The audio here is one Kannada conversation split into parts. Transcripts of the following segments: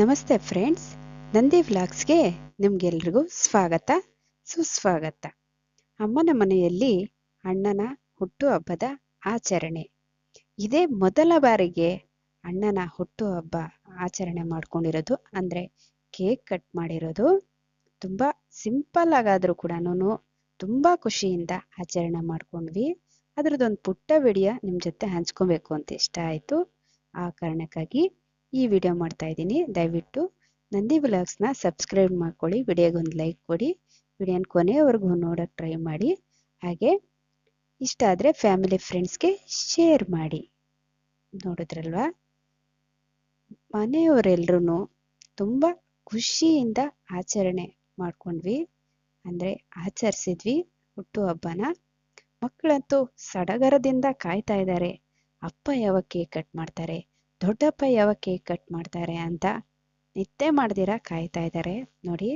ನಮಸ್ತೆ ಫ್ರೆಂಡ್ಸ್, ನಂದಿ ವ್ಲಾಗ್ಸ್ಗೆ ನಿಮ್ಗೆಲ್ರಿಗೂ ಸ್ವಾಗತ, ಸುಸ್ವಾಗತ. ಅಮ್ಮನ ಮನೆಯಲ್ಲಿ ಅಣ್ಣನ ಹುಟ್ಟುಹಬ್ಬದ ಆಚರಣೆ. ಇದೇ ಮೊದಲ ಬಾರಿಗೆ ಅಣ್ಣನ ಹುಟ್ಟುಹಬ್ಬ ಆಚರಣೆ ಮಾಡ್ಕೊಂಡಿರೋದು. ಅಂದರೆ ಕೇಕ್ ಕಟ್ ಮಾಡಿರೋದು. ತುಂಬ ಸಿಂಪಲ್ ಆಗಾದರೂ ಕೂಡ ತುಂಬ ಖುಷಿಯಿಂದ ಆಚರಣೆ ಮಾಡ್ಕೊಂಡ್ವಿ. ಅದ್ರದ್ದೊಂದು ಪುಟ್ಟ ವಿಡಿಯೋ ನಿಮ್ಮ ಜೊತೆ ಹಂಚ್ಕೊಬೇಕು ಅಂತ ಇಷ್ಟ ಆಯಿತು. ಆ ಕಾರಣಕ್ಕಾಗಿ ಈ ವಿಡಿಯೋ ಮಾಡ್ತಾ ಇದ್ದೀನಿ. ದಯವಿಟ್ಟು ನಂದಿ ವ್ಲಾಗ್ಸ್ನ ಸಬ್ಸ್ಕ್ರೈಬ್ ಮಾಡ್ಕೊಳ್ಳಿ ವಿಡಿಯೋಗೊಂದು ಲೈಕ್ ಕೊಡಿ, ವಿಡಿಯೋನ ಕೊನೆಯವರೆಗೂ ನೋಡೋಕ್ಕೆ ಟ್ರೈ ಮಾಡಿ. ಹಾಗೆ ಇಷ್ಟ ಆದರೆ ಫ್ಯಾಮಿಲಿ ಫ್ರೆಂಡ್ಸ್ಗೆ ಶೇರ್ ಮಾಡಿ. ನೋಡಿದ್ರಲ್ವಾ? ಮನೆಯವರೆಲ್ಲರೂ ತುಂಬ ಖುಷಿಯಿಂದ ಆಚರಣೆ ಮಾಡ್ಕೊಂಡ್ವಿ. ಅಂದರೆ ಆಚರಿಸಿದ್ವಿ ಹುಟ್ಟುಹಬ್ಬನ ಮಕ್ಕಳಂತೂ ಸಡಗರದಿಂದ ಕಾಯ್ತಾ ಇದ್ದಾರೆ. ಅಪ್ಪ ಯಾವಾಗ ಕೇಕ್ ಕಟ್ ಮಾಡ್ತಾರೆ? ದೊಡ್ಡಪ್ಪ ಯಾವಾಗ ಕೇಕ್ ಕಟ್ ಮಾಡ್ತಾರೆ ಅಂತ ನಿದ್ದೆ ಮಾಡ್ದಿರ ಕಾಯ್ತಾ ಇದ್ದಾರೆ ನೋಡಿ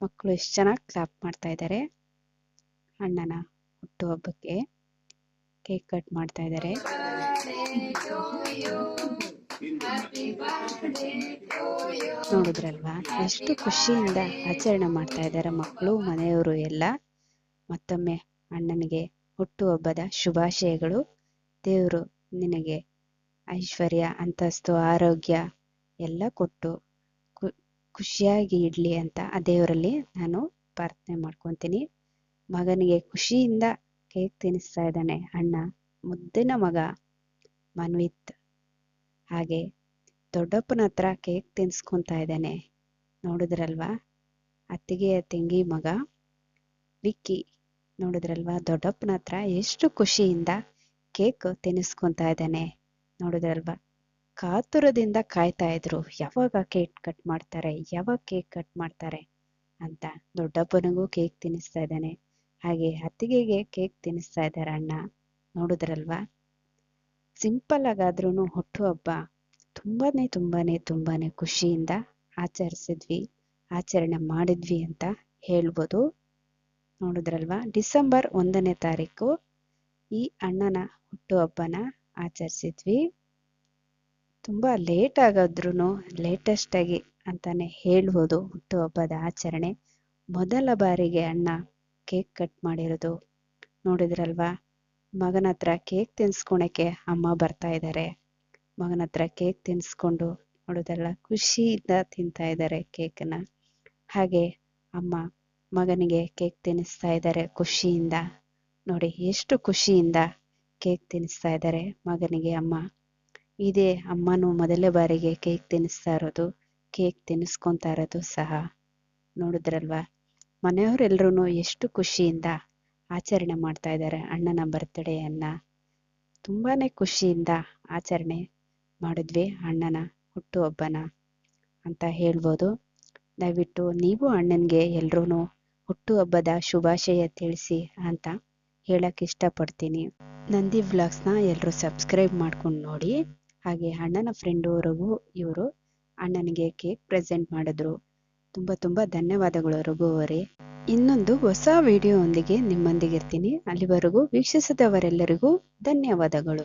ಮಕ್ಕಳು ಎಷ್ಟು ಚೆನ್ನಾಗಿ ಕ್ಲಾಪ್ ಮಾಡ್ತಾ ಇದ್ದಾರೆ ಅಣ್ಣನ ಹುಟ್ಟುಹಬ್ಬಕ್ಕೆ ಕೇಕ್ ಕಟ್ ಮಾಡ್ತಾ ಇದ್ದಾರೆ ನೋಡಿದ್ರಲ್ವಾ? ಎಷ್ಟು ಖುಷಿಯಿಂದ ಆಚರಣೆ ಮಾಡ್ತಾ ಇದ್ದಾರೆ ಮಕ್ಕಳು ಮನೆಯವರು ಎಲ್ಲ. ಮತ್ತೊಮ್ಮೆ ಅಣ್ಣನಿಗೆ ಹುಟ್ಟುಹಬ್ಬದ ಶುಭಾಶಯಗಳು. ದೇವರು ನಿನಗೆ ಐಶ್ವರ್ಯ, ಅಂತಸ್ತು, ಆರೋಗ್ಯ ಎಲ್ಲ ಕೊಟ್ಟು ಖುಷಿಯಾಗಿ ಇಡ್ಲಿ ಅಂತ ಆ ದೇವರಲ್ಲಿ ನಾನು ಪ್ರಾರ್ಥನೆ ಮಾಡ್ಕೊತೀನಿ. ಮಗನಿಗೆ ಖುಷಿಯಿಂದ ಕೇಕ್ ತಿನ್ನಿಸ್ತಾ ಇದ್ದಾನೆ. ಅಣ್ಣ, ಮುದ್ದಿನ ಮಗ ಮನ್ವಿತ್. ಹಾಗೆ ದೊಡ್ಡಪ್ಪನ ಹತ್ರ ಕೇಕ್ ತಿನ್ಸ್ಕೊತಾ ಇದ್ದಾನೆ. ನೋಡಿದ್ರಲ್ವಾ? ಅತ್ತಿಗೆಯ ತಂಗಿ ಮಗ ವಿಕ್ಕಿ. ನೋಡಿದ್ರಲ್ವಾ? ದೊಡ್ಡಪ್ಪನ ಹತ್ರ ಎಷ್ಟು ಖುಷಿಯಿಂದ ಕೇಕ್ ತಿನ್ನಿಸ್ಕೊತಾ ಇದ್ದಾನೆ. ನೋಡಿದ್ರಲ್ವಾ? ಕಾತುರದಿಂದ ಕಾಯ್ತಾ ಇದ್ರು. ಯಾವಾಗ ಕೇಕ್ ಕಟ್ ಮಾಡ್ತಾರೆ? ಯಾವಾಗ ಕೇಕ್ ಕಟ್ ಮಾಡ್ತಾರೆ? ಅಂತ ದೊಡ್ಡಪ್ಪನಿಗೂ ಕೇಕ್ ತಿನ್ನಿಸ್ತಾ ಇದ್ದಾನೆ. ಹಾಗೆ ಅತ್ತಿಗೆಗೆ ಕೇಕ್ ತಿನ್ನಿಸ್ತಾ ಇದ್ದಾರೆ ಅಣ್ಣ. ನೋಡಿದ್ರಲ್ವಾ? ಸಿಂಪಲ್ ಆಗಾದ್ರೂ ಹುಟ್ಟುಹಬ್ಬ ತುಂಬಾನೇ ತುಂಬಾನೇ ತುಂಬಾನೇ ಖುಷಿಯಿಂದ ಆಚರಿಸಿದ್ವಿ, ಆಚರಣೆ ಮಾಡಿದ್ವಿ ಅಂತ ಹೇಳ್ಬೋದು. ನೋಡಿದ್ರಲ್ವಾ? ಡಿಸೆಂಬರ್ ಒಂದನೇ ತಾರೀಕು ಈ ಅಣ್ಣನ ಹುಟ್ಟುಹಬ್ಬನ ಆಚರಿಸಿದ್ವಿ. ತುಂಬ ಲೇಟ್ ಆಗಾದ್ರೂ ಲೇಟೆಸ್ಟ್ ಆಗಿ ಅಂತಾನೆ ಹೇಳ್ಬೋದು ಹುಟ್ಟುಹಬ್ಬದ ಆಚರಣೆ. ಮೊದಲ ಬಾರಿಗೆ ಅಣ್ಣ ಕೇಕ್ ಕಟ್ ಮಾಡಿರೋದು ನೋಡಿದ್ರಲ್ವಾ? ಮಗನ ಹತ್ರ ಕೇಕ್ ತಿನ್ಸ್ಕೊಳಕ್ಕೆ ಅಮ್ಮ ಬರ್ತಾ ಇದ್ದಾರೆ ಮಗನ ಹತ್ರ ಕೇಕ್ ತಿನ್ಸ್ಕೊಂಡು ನೋಡೋದಲ್ಲ ಖುಷಿಯಿಂದ ತಿಂತಾ ಇದ್ದಾರೆ ಕೇಕನ್ನ ಹಾಗೆ ಅಮ್ಮ ಮಗನಿಗೆ ಕೇಕ್ ತಿನ್ನಿಸ್ತಾ ಇದ್ದಾರೆ ಖುಷಿಯಿಂದ. ನೋಡಿ ಎಷ್ಟು ಖುಷಿಯಿಂದ. ಕೇಕ್ ತಿನ್ನಿಸ್ತಾ ಇದ್ದಾರೆ. ಮಗನಿಗೆ ಅಮ್ಮ. ಇದೇ ಅಮ್ಮನೂ ಮೊದಲೇ ಬಾರಿಗೆ ಕೇಕ್ ತಿನ್ನಿಸ್ತಾ ಇರೋದು. ಕೇಕ್ ತಿನ್ನಿಸ್ಕೊತಾ ಇರೋದು ಸಹ. ನೋಡಿದ್ರಲ್ವಾ? ಮನೆಯವರೆಲ್ಲರೂ ಎಷ್ಟು ಖುಷಿಯಿಂದ ಆಚರಣೆ ಮಾಡ್ತಾ ಇದ್ದಾರೆ ಅಣ್ಣನ ಬರ್ತ್ಡೇಯನ್ನ ತುಂಬಾನೇ ಖುಷಿಯಿಂದ ಆಚರಣೆ ಮಾಡಿದ್ವಿ ಅಣ್ಣನ, ಹುಟ್ಟುಹಬ್ಬನ ಅಂತ ಹೇಳ್ಬೋದು. ದಯವಿಟ್ಟು ನೀವು ಅಣ್ಣನಿಗೆ ಎಲ್ರೂ ಹುಟ್ಟುಹಬ್ಬದ ಶುಭಾಶಯ ತಿಳಿಸಿ ಅಂತ ಹೇಳಕ್ ಇಷ್ಟಪಡ್ತೀನಿ. ನಂದಿ ವ್ಲಾಗ್ಸ್ನ ಎಲ್ಲರೂ ಸಬ್ಸ್ಕ್ರೈಬ್ ಮಾಡ್ಕೊಂಡು ನೋಡಿ. ಹಾಗೆ ಅಣ್ಣನ ಫ್ರೆಂಡುವರೆಗೂ ಇವರು ಅಣ್ಣನಿಗೆ ಕೇಕ್ ಪ್ರೆಸೆಂಟ್ ಮಾಡಿದ್ರು. ತುಂಬ ತುಂಬ ಧನ್ಯವಾದಗಳು ರಘು ಅವರೇ. ಇನ್ನೊಂದು ಹೊಸ ವಿಡಿಯೋ ಒಂದಿಗೆ ನಿಮ್ಮೊಂದಿಗೆ ಇರ್ತೀನಿ ಅಲ್ಲಿವರೆಗೂ ವೀಕ್ಷಿಸಿದವರೆಲ್ಲರಿಗೂ ಧನ್ಯವಾದಗಳು.